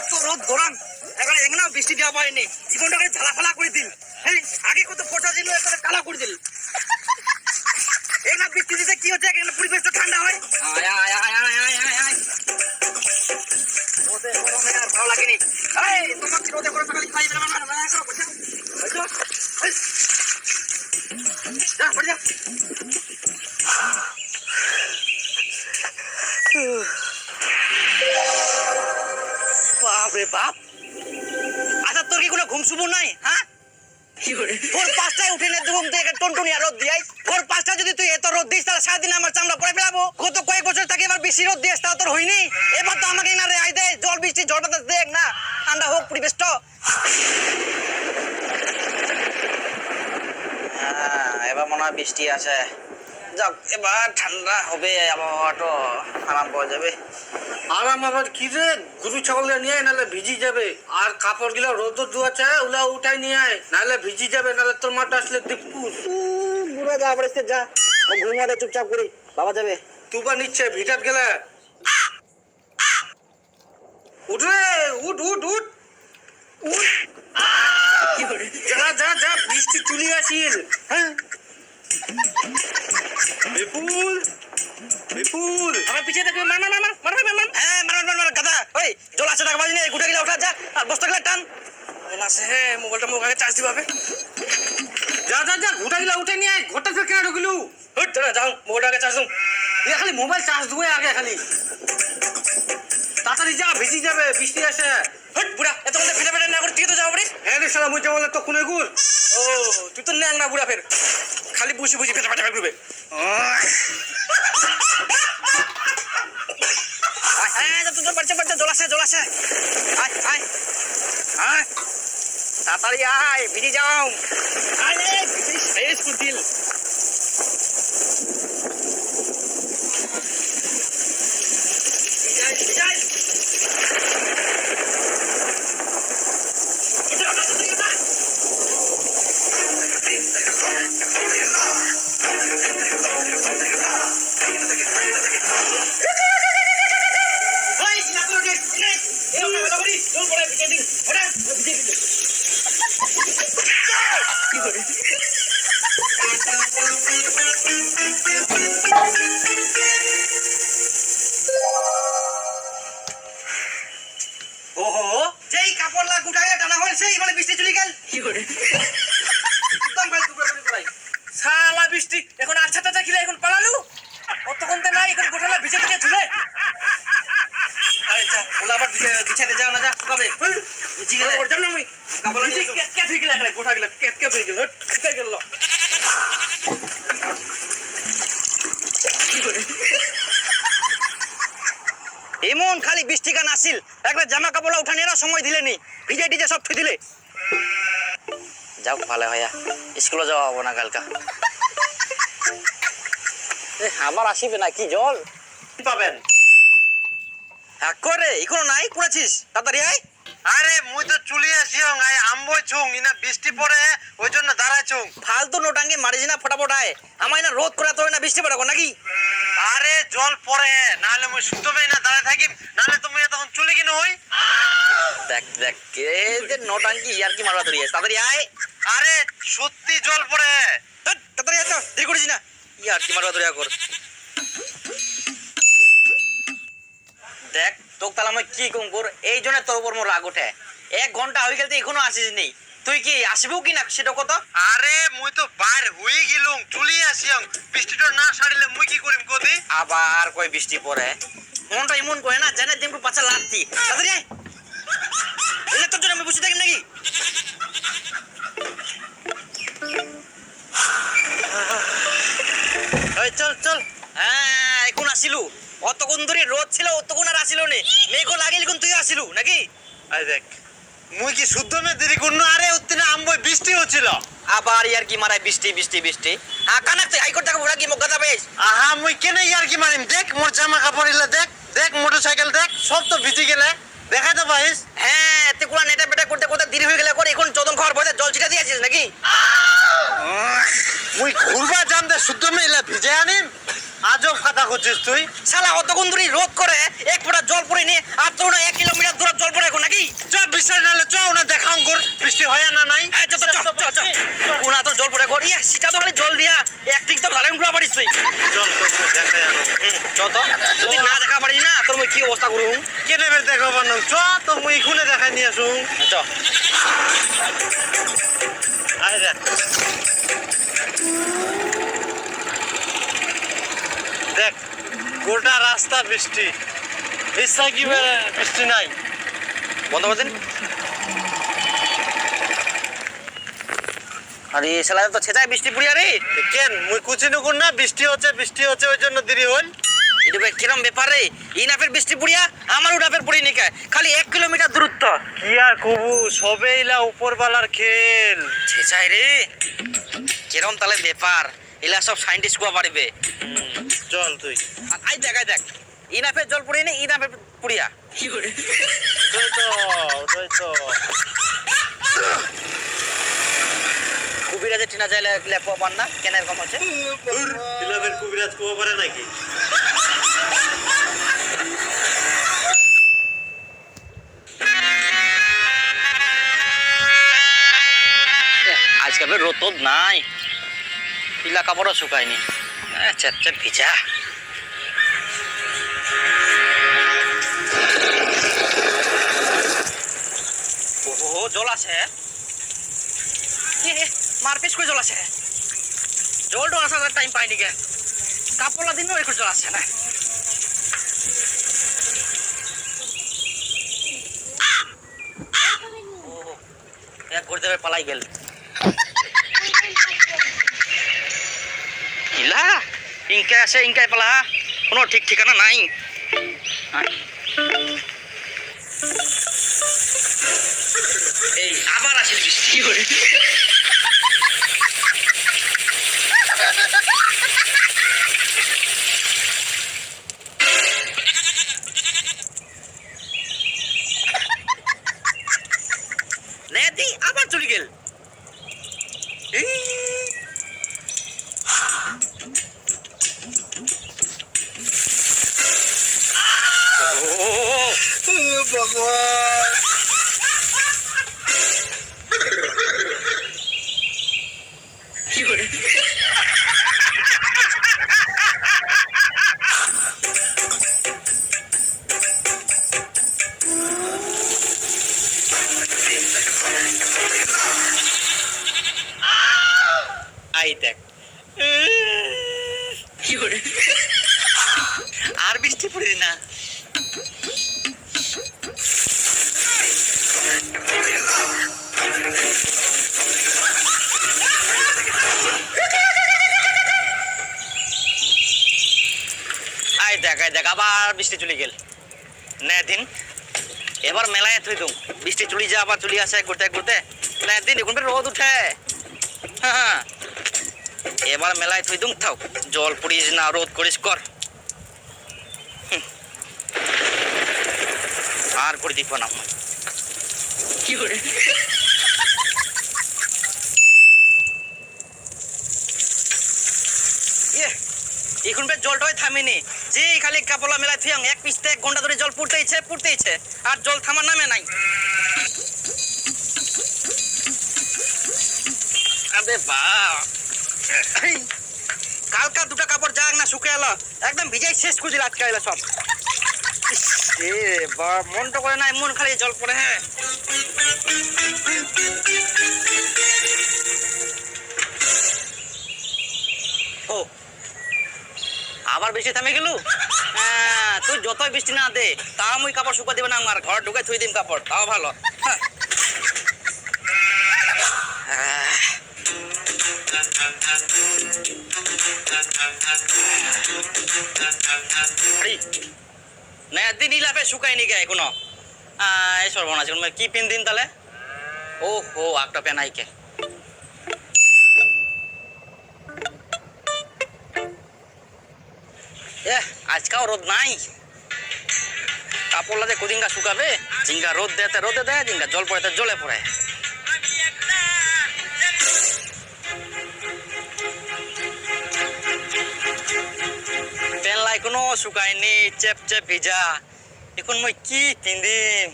এত রোদ গরম। এখানে এখানেও বৃষ্টি দেওয়া পারেনি জীবনটাকে ঝালা ফালা করে দিল। এই আগে কত ফোটা দিল এখানে কালা করে দিল। এখানে বৃষ্টি দিতে কি হচ্ছে? এখানে পরিবেশটা ঠান্ডা হয়। আয় আয় আয় আয় আয় আয় আয় রোদে গরমে আর ভালো লাগেনি। এই তোমাকে রোদে গরমে খালি খাই না না না করো বসে যা বসে যা। ঘুম থেকে টনটনিয়া রোদ দিয়াই। ভোর পাঁচটা যদি তুই এত রোদ দিস তাহলে সারাদিন আমার চামড়া পরে ফেলাবো। গত কয়েক বছর থেকে এবার বেশি রোদ দিয়েস তাও তোর হয়নি। এবার তো আমাকে না রেহাই দেয় জল বৃষ্টি জল বাতাস দেখ না। ঠান্ডা হোক পরিবেশটা হ্যাঁ, এবার মনে হয় বৃষ্টি আসে। যাক এবার ঠান্ডা হবে আবহাওয়াটা আরাম পাওয়া যাবে। আরাম আবার কি রে গরু ছাগল নিয়ে আয় নাহলে ভিজি যাবে। আর কাপড়গুলা রোদ ধোয়াছে ওলা উঠাই নিয়ে আয় নাহলে ভিজি যাবে নাহলে তোর মাটা আসলে দিপুস বুড়া যা পড়েছে যা। ঘুমাতে চুপচাপ করি বাবা যাবে। তুবা নিচ্ছে ভিটার গেলে। উঠ রে উঠ উঠ উঠ। উঠ। যা যা যা বৃষ্টি চলে আসিল। হ্যাঁ। বিপুল বিপুল। আমার পিছিয়ে দেখবে মার মার মার মার মার মার হ্যাঁ মার মার মার গাদা ওই জল আছে টাকা বাজি নেই গুটে গেলে ওঠা যা। আর বস্তা গেলে টান। জল আছে হে মোবাইলটা মোবাইলে চার্জ দিবা হবে যা যা যা ঘোটা গিলা উঠে নিয়ে ঘরটা ফের কেন ঢুকলু। হুট তোরা যাও মোবাইলটা আগে চার্জ দিও এ খালি মোবাইল চার্জ দেবো আগে খালি। তাড়াতাড়ি যা ভিজি যাবে বৃষ্টি আসে। হুট বুড়া এত মধ্যে ফেটে ফেটে না করে তুই তো যাও পারিস হ্যাঁ রে সালা মুই বলে তো কোনে গুল। ও তুই তো ন্যাং না বুড়া ফের। খালি বুঝি বুঝি ফেটে ফেটে করবে তোর বাচ্চা বাচ্চা জল আছে জল আছে আয় আয়। আয়। তাড়াতাড়ি আয় ভিড়ি যাও। আরে ভিড়ি শেষ কুতিল বিজয় বিজয় ওহো যেই কাপড় লাগ টানা হল সেই বলে বৃষ্টি চলে গেল। কি করে? একদম টুকরা শালা বৃষ্টি এখন আচ্ছা টাচ্ছা খিলে এখন পালালু? অতক্ষণ তো নাই এখন গোঠালা ভিজে থেকে ঝুলে আরে যা ওলা আবার বিছাতে যাও না যা কবে? ভিজে গেলে। ওর জন্য হয়ে গেল গেল হয়ে গেল গেল এমন খালি বৃষ্টি গান আসিল একটা জামা কাপড় উঠানি এরা সময় দিলে নি ভিজে টিজে সব থুই দিলে। যাও ভালো হইয়া স্কুলে যাওয়া হব না কালকা। এ, আবার আসিবে না কি জল? পাবেন? হ্যাঁ করে এখনও নাই করেছিস তাড়াতাড়ি আয়। আরে মুই তো চলে আসিও আই আম্বই ছুং ইনা বৃষ্টি পড়ে ওই জন্য দাঁড়াই ছুং ফালতু নোটাঙ্গি মারিস না ফটাফটায়। আমায় না রোদ করে তোর না বৃষ্টি পড়াবো নাকি? আরে জল পড়ে নাহলে মুই শুধবে না দাঁড়ায় থাকি নাহলে তুমি তখন চলে কিনে হই। দেখ দেখ কে যে নোটাঙ্গি ইয়ার কি মারবা তোর তাড়াতাড়ি আয়। আরে সত্যি জল পড়ে। তাড়াতাড়ি আয় তো দেরি করিস না। ইয়ার কি মারবা তোর কর দেখ তোকে তাহলে আমি কি কম কর? এই জন্য তোর উপর মোর রাগ ওঠে এক ঘণ্টা হয়ে গেল এখনও আসিস নেই তুই কি আসবেও কি না সেটা কত? আরে মুই তো বাইর হই গেলুম চলে আসিও বৃষ্টিটা না সারিলে মুই কি করিম কদি আবার কই বৃষ্টি পড়ে মনটা এমন করে না জানে দিন পাছা লাগতি তাড়াতাড়ি আয় এলে তোর জন্য আমি বসে থাকি নাকি? চল চল। হ্যাঁ এখন আসিলু অতক্ষণ ধরে রোদ ছিল অতক্ষণ আর আসিল নে। মেঘও লাগিল কোন তুই আসিলু নাকি? আই দেখ মুই কি শুদ্ধ মে দেরি করনো আরে উত্তিনে আম্বই বৃষ্টি হচ্ছিল। আবার ইয়ার কি মারাই বৃষ্টি বৃষ্টি বৃষ্টি? হ্যাঁ কানাক তুই হাইকোর্ট থেকে ওরা কি মগ্গা যাবে আহা মুই কেনে ইয়ার কি মারিম? দেখ মোর জামা কাপড় ইলা দেখ দেখ মোটরসাইকেল দেখ সব তো ভিজি গেলে। দেখাই তো পাইস হ্যাঁ তুই কোলা নেটা বেটা করতে করতে দেরি হয়ে গেলে করে এখন চোদন খাওয়ার ভয়তে জল ছিটা দিয়েছিস নাকি? মুই ঘুরবা জান দে শুদ্ধ মে ইলা ভিজে আনিম। আজব কথা করছিস তুই? শালা অতক্ষণ ধরে রোদ করে? এক ফোঁটা জল পড়ে নিয়ে আর তোর না এক কিলোমিটার দূরে জল পড়ে কর নাকি? চ বৃষ্টি হয় না নাই? হ্যাঁ চল চল চল চল কোনা তো জল পড়ে গড়িয়া সেটা তো খালি জল দিয়া। একটিক তো ভালো গুলা পারিস তুই চল তো। যদি না দেখা পারিস না তোর মই কি অবস্থা করুম? কেনে বের দেখা বানো চ তো মুই খুলে দেখাই নিয়ে আসুন চল আয় দেখ দেখ গোটা রাস্তা বৃষ্টি। ইচ্ছা কি বৃষ্টি নাই। বন্ধ করছেন আরে শালা তো ছেঁচায় বৃষ্টি পুড়িয়া রে কেন? মুই কুচি নুকুন না বৃষ্টি হচ্ছে বৃষ্টি হচ্ছে ওই জন্য দেরি হল। এটা ভাই কিরম ব্যাপার রে? ই নাফের বৃষ্টি পুড়িয়া আমার উডাফের পুড়ি নিকে খালি এক কিলোমিটার দূরত্ব। কি আর কবু সবে ইলা উপরবালার খেল। ছেঁচায় রে। কিরম তাহলে ব্যাপার? এলা সব সাইন্টিস্ট কোয়া পারিবে চল তুই। আই দেখ আই দেখ। ইনাফের জল পুড়িয়ে নি ইনাফের পুড়িয়া। ওই তো ওই তো। কুবিরাজে টিনা চাইলে লেপো পান না? কেন এরকম হচ্ছে? ইলাবের কবিরাজ কুয়া পারে নাকি? আজকে বের রোদ নাই। পিলা কাপড়ও শুকায়নি। চেপ চেপ ভিজা। ও জল আছে। মারপিস করে জল আছে। জলটো আসার টাইম পাইনি কে কাপড়লা দিনও একটু জল আছে না। এক ঘুরতে পালাই গেল। ইলা ইনকে আছে ইনকাই পালা কোনো ঠিক ঠিকানা নাই। এই আবার আসিল বৃষ্টি করে নেদি আবার চলে গেল এই আই দেখ আর আবার বৃষ্টি চলে গেল। নে দিন। এবার মেলায় থই তুম বৃষ্টি চলি যা আবার চলি আসে ঘুরতে ঘুরতে নে দিন, এখন রোদ উঠে। হ্যাঁ এবার মেলায় থই দুম থাও জল পড়িস না, রোদ করিস, কর। আর করে দিব না। কি করে? এখন বেশ জলটাই থামেনি। যে খালি কাপলা মেলায় থিয়াং এক পিসতে এক ঘণ্টা ধরে জল পুড়তেইছে পুড়তেইছে আর জল থামার নামে নাই। আবে বাপ কালকা দুটা কাপড় যাক না শুকে এলো, একদম ভিজাই শেষ দিল আজকে এলো সব। বা, মনটা করে না মন খালি জল পড়ে হ্যাঁ। আবার বৃষ্টি থামে গেল? হ্যাঁ তুই যতই বৃষ্টি না দে, তাও মুই কাপড় শুকা দিবে না, আমার ঘর ঢুকে থুই দিম কাপড়, তাও ভালো। না দিন ইলাপে শুকায়নি কে এখনও। এই সর্বনাশ কি পিন দিন তাহলে? ও হো একটা পেন আইকে। এ আজকাও রোদ নাই। কাপড় লাদে কদিনকা শুকাবে, জিঙ্গা রোদ দেতে রোদে দেয়, জিঙ্গা জল পড়েতে জলে পড়ে। পেনলা এখনও শুকায়নি, চেপ চেপ ভিজা। এখন মই কি পিন্দিম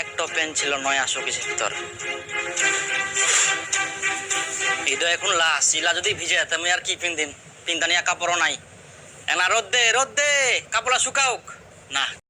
একটা প্যান্ট ছিল নয় আসো কিছু তোর ঈদ এখন লাস শিলা যদি ভিজে, তুমি আর কি পিন্দিন পিন্দানিয়া কাপড়ও নাই। এনা রোদ দে রোদ দে কাপড়া শুকাওক। না।